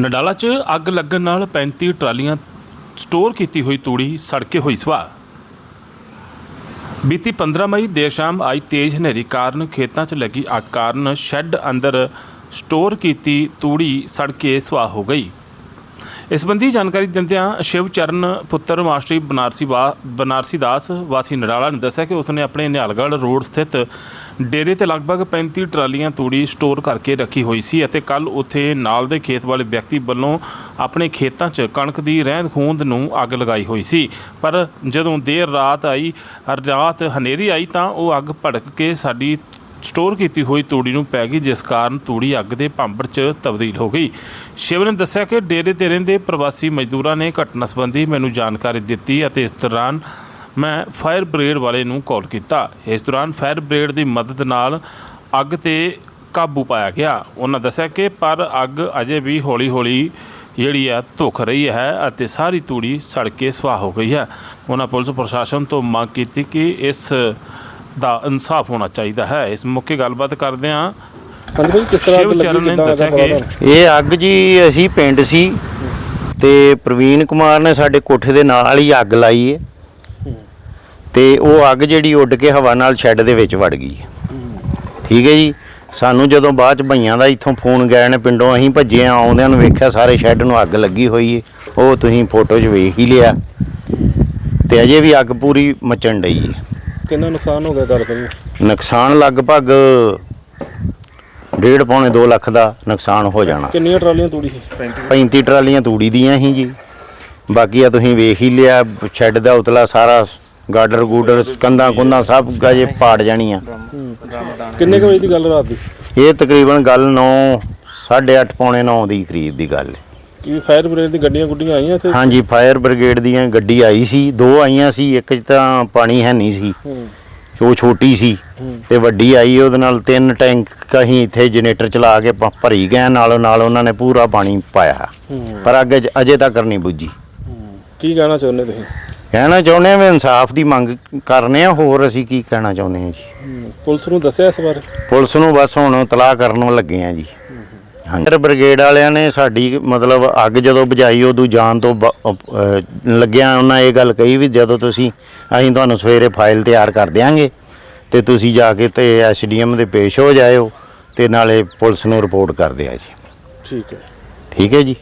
ਨਡਾਲਾ 'ਚ ਅੱਗ ਲੱਗਣ ਨਾਲ 35 ਟਰਾਲੀਆਂ ਸਟੋਰ ਕੀਤੀ ਹੋਈ ਤੂੜੀ ਸੜ ਕੇ ਹੋਈ ਸਵਾਹ। ਬੀਤੀ 15 ਮਈ ਦੇਰ ਸ਼ਾਮ ਆਈ ਤੇਜ਼ ਹਨੇਰੀ ਕਾਰਨ ਖੇਤਾਂ 'ਚ ਲੱਗੀ ਅੱਗ ਕਾਰਨ ਸ਼ੈੱਡ ਅੰਦਰ ਸਟੋਰ ਕੀਤੀ ਤੂੜੀ ਸੜ ਕੇ ਸਵਾਹ ਹੋ ਗਈ। ਇਸ ਸੰਬੰਧੀ ਜਾਣਕਾਰੀ ਦਿੰਦਿਆਂ ਸ਼ਿਵ ਚਰਨ ਪੁੱਤਰ ਮਾਸਟਰੀ ਬਨਾਰਸੀ ਵਾ ਬਨਾਰਸੀ ਦਾਸ ਵਾਸੀ ਨਡਾਲਾ ਨੇ ਦੱਸਿਆ ਕਿ ਉਸਨੇ ਆਪਣੇ ਨਿਹਾਲਗੜ੍ਹ ਰੋਡ ਸਥਿਤ ਡੇਰੇ ਤੇ ਲਗਭਗ 35 ਟਰਾਲੀਆਂ ਤੂੜੀ ਸਟੋਰ ਕਰਕੇ ਰੱਖੀ ਹੋਈ ਸੀ ਅਤੇ ਕੱਲ ਉੱਥੇ ਨਾਲ ਦੇ ਖੇਤ ਵਾਲੇ ਵਿਅਕਤੀ ਵੱਲੋਂ ਆਪਣੇ ਖੇਤਾਂ 'ਚ ਕਣਕ ਦੀ ਰਹਿੰਦ ਖੂੰਦ ਨੂੰ ਅੱਗ ਲਗਾਈ ਹੋਈ ਸੀ। ਪਰ ਜਦੋਂ ਦੇਰ ਰਾਤ ਆਈ, ਰਾਤ ਹਨੇਰੀ ਆਈ ਤਾਂ ਉਹ ਅੱਗ ਭੜਕ ਕੇ ਸਾਡੀ ਸਟੋਰ ਕੀਤੀ ਹੋਈ ਤੂੜੀ ਨੂੰ ਪੈ ਗਈ, ਜਿਸ ਕਾਰਨ ਤੂੜੀ ਅੱਗ ਦੇ ਭਾਂਬੜ 'ਚ ਤਬਦੀਲ ਹੋ ਗਈ। ਸ਼ਿਵ ਨੇ ਦੱਸਿਆ ਕਿ ਡੇਰੇ ਤੇ ਰਹਿੰਦੇ ਪ੍ਰਵਾਸੀ ਮਜ਼ਦੂਰਾਂ ਨੇ ਘਟਨਾ ਸੰਬੰਧੀ ਮੈਨੂੰ ਜਾਣਕਾਰੀ ਦਿੱਤੀ ਅਤੇ ਇਸ ਦੌਰਾਨ ਮੈਂ ਫਾਇਰ ਬ੍ਰਿਗੇਡ ਵਾਲੇ ਨੂੰ ਕਾਲ ਕੀਤਾ। ਇਸ ਦੌਰਾਨ ਫਾਇਰ ਬ੍ਰਿਗੇਡ ਦੀ ਮਦਦ ਨਾਲ ਅੱਗ ਤੇ ਕਾਬੂ ਪਾਇਆ ਗਿਆ। ਉਹਨਾਂ ਦੱਸਿਆ ਕਿ ਪਰ ਅੱਗ ਅਜੇ ਵੀ ਹੌਲੀ-ਹੌਲੀ ਜਿਹੜੀ ਆ ਧੁਖ ਰਹੀ ਹੈ ਅਤੇ ਸਾਰੀ ਤੂੜੀ ਸੜ ਕੇ ਸਵਾਹ ਹੋ ਗਈ ਹੈ। ਉਹਨਾਂ ਪੁਲਿਸ ਪ੍ਰਸ਼ਾਸਨ ਤੋਂ ਮੰਗ ਕੀਤੀ ਕਿ ਇਸ ਦਾ ਇਨਸਾਫ ਹੋਣਾ ਚਾਹੀਦਾ ਹੈ। ਇਸ ਮੌਕੇ ਗੱਲਬਾਤ ਕਰਦੇ ਹਾਂ। ਹਾਂਜੀ ਭਾਈ ਕਿਸ ਤਰ੍ਹਾਂ ਸ਼ਿਵ ਲੱਗੀ, ਚਰਨ ਨੇ ਕਿੱਦਾਂ ਦੱਸਿਆ ਕਿ? ਇਹ ਅੱਗ ਜੀ ਅਸੀਂ ਪਿੰਡ ਸੀ ਤੇ ਪ੍ਰਵੀਨ ਕੁਮਾਰ ਨੇ ਸਾਡੇ ਕੋਠੇ ਦੇ ਨਾਲ ਹੀ ਅੱਗ ਲਾਈ ਹੈ ਤੇ ਉਹ ਅੱਗ ਜਿਹੜੀ ਉੱਡ ਕੇ ਹਵਾ ਨਾਲ ਸ਼ੈੱਡ ਦੇ ਵਿੱਚ ਵੜ ਗਈ ਹੈ ਠੀਕ ਹੈ ਜੀ? ਸਾਨੂੰ ਜਦੋਂ ਬਾਅਦ ਚ ਭਈਆਂ ਦਾ ਇੱਥੋਂ ਫੋਨ ਗਏ ਨੇ ਪਿੰਡੋਂ ਅਸੀਂ ਭੱਜੇ ਆ ਆਉਂਦਿਆਂ ਨੂੰ ਵੇਖਿਆ ਸਾਰੇ ਸ਼ੈੱਡ ਨੂੰ ਅੱਗ ਲੱਗੀ ਹੋਈ ਹੈ ਉਹ ਤੁਸੀਂ ਫੋਟੋ 'ਚ ਵੇਖ ਹੀ ਲਿਆ। ਤੇ ਅਜੇ ਵੀ ਅੱਗ ਪੂਰੀ ਮਚਣ ਡਈ ਹੈ ਕਿੰਨਾ ਨੁਕਸਾਨ ਹੋ ਗਿਆ ਗੱਲ ਕਰੀ ਨੁਕਸਾਨ ਲਗਭਗ ਡੇਢ ਪੌਣੇ 2 ਲੱਖ ਦਾ ਨੁਕਸਾਨ ਹੋ ਜਾਣਾ। ਕਿੰਨੀਆਂ ਟਰਾਲੀਆਂ ਤੂੜੀ? ਸੀ 35 ਟਰਾਲੀਆਂ ਤੂੜੀ ਦੀਆਂ ਸੀ ਜੀ। ਬਾਕੀ ਆ ਤੁਸੀਂ ਵੇਖ ਹੀ ਲਿਆ ਸ਼ੈੱਡ ਦਾ ਉਤਲਾ ਸਾਰਾ ਗਾਡਰ ਗੂਡਰ ਕੰਧਾਂ ਕੁੰਧਾਂ ਸਭ ਗਾਜੇ ਪਾੜ ਜਾਣੀਆਂ। ਕਿੰਨੇ ਕੁ ਵਜੇ ਦੀ ਗੱਲ ਰਾਤ ਦੀ? ਇਹ ਤਕਰੀਬਨ ਗੱਲ 9 8:30 ਪੌਣੇ 9 ਦੀ ਕਰੀਬ ਦੀ ਗੱਲ ਹੈ। ਕੀ ਫਾਇਰ ਬ੍ਰਿਗੇਡ ਦੀ ਗੱਡੀਆਂ ਗੁੱਡੀਆਂ ਆਈਆਂ ਇੱਥੇ? ਹਾਂਜੀ ਫਾਇਰ ਬ੍ਰਿਗੇਡ ਦੀਆਂ ਗੱਡੀ ਆਈ ਸੀ। ਦੋ ਆਈਆਂ ਸੀ ਇੱਕ 'ਚ ਤਾਂ ਪਾਣੀ ਹੈ ਨਹੀਂ ਸੀ। ਹੂੰ। ਉਹ ਛੋਟੀ ਸੀ ਤੇ ਵੱਡੀ ਆਈ ਉਹਦੇ ਨਾਲ ਤਿੰਨ ਟੈਂਕ ਕਹੀਂ ਇੱਥੇ ਜਨਰੇਟਰ ਚਲਾ ਕੇ ਭਰੀ ਗਏ ਨਾਲੋਂ ਨਾਲ ਉਹਨਾਂ ਨੇ ਪੂਰਾ ਪਾਣੀ ਪਾਇਆ। ਹੂੰ। ਪਰ ਅੱਗੇ ਅਜੇ ਤੱਕ ਨਹੀਂ ਬੁੱਝੀ। ਕੀ ਕਹਿਣਾ ਚਾਹੁੰਦੇ ਤੁਸੀਂ? ਕਹਿਣਾ ਚਾਹੁੰਦੇ ਆ ਵੀ ਇਨਸਾਫ ਦੀ ਮੰਗ ਕਰਨੇ ਆ ਹੋਰ ਅਸੀਂ ਕੀ ਕਹਿਣਾ ਚਾਹੁੰਦੇ ਆ ਜੀ? ਹੂੰ, ਪੁਲਿਸ ਨੂੰ ਦੱਸਿਆ ਇਸ ਬਾਰੇ? ਪੁਲਿਸ ਨੂੰ ਬਸ ਹੁਣ ਤਲਾਹ ਕਰਨ ਲੱਗੇ ਆ ਜੀ। ਹਾਂਜੀ। ਬ੍ਰਿਗੇਡ ਵਾਲਿਆਂ ਨੇ ਸਾਡੀ ਮਤਲਬ ਅੱਗ ਜਦੋਂ ਬੁਝਾਈ ਉਦੋਂ ਜਾਣ ਤੋਂ ਬ- ਅਹ ਲੱਗਿਆ ਉਹਨਾਂ ਇਹ ਗੱਲ ਕਹੀ ਵੀ ਜਦੋਂ ਤੁਸੀਂ ਅਸੀਂ ਤੁਹਾਨੂੰ ਸਵੇਰੇ ਫਾਈਲ ਤਿਆਰ ਕਰ ਦਿਆਂਗੇ ਤੇ ਤੁਸੀਂ ਜਾ ਕੇ ਤੇ ਐਸਡੀਐਮ ਦੇ ਪੇਸ਼ ਹੋ ਜਾਇਓ ਤੇ ਨਾਲੇ ਪੁਲਿਸ ਨੂੰ ਰਿਪੋਰਟ ਕਰ ਦਿਆ ਜੀ। ਠੀਕ ਹੈ। ਠੀਕ ਹੈ ਜੀ।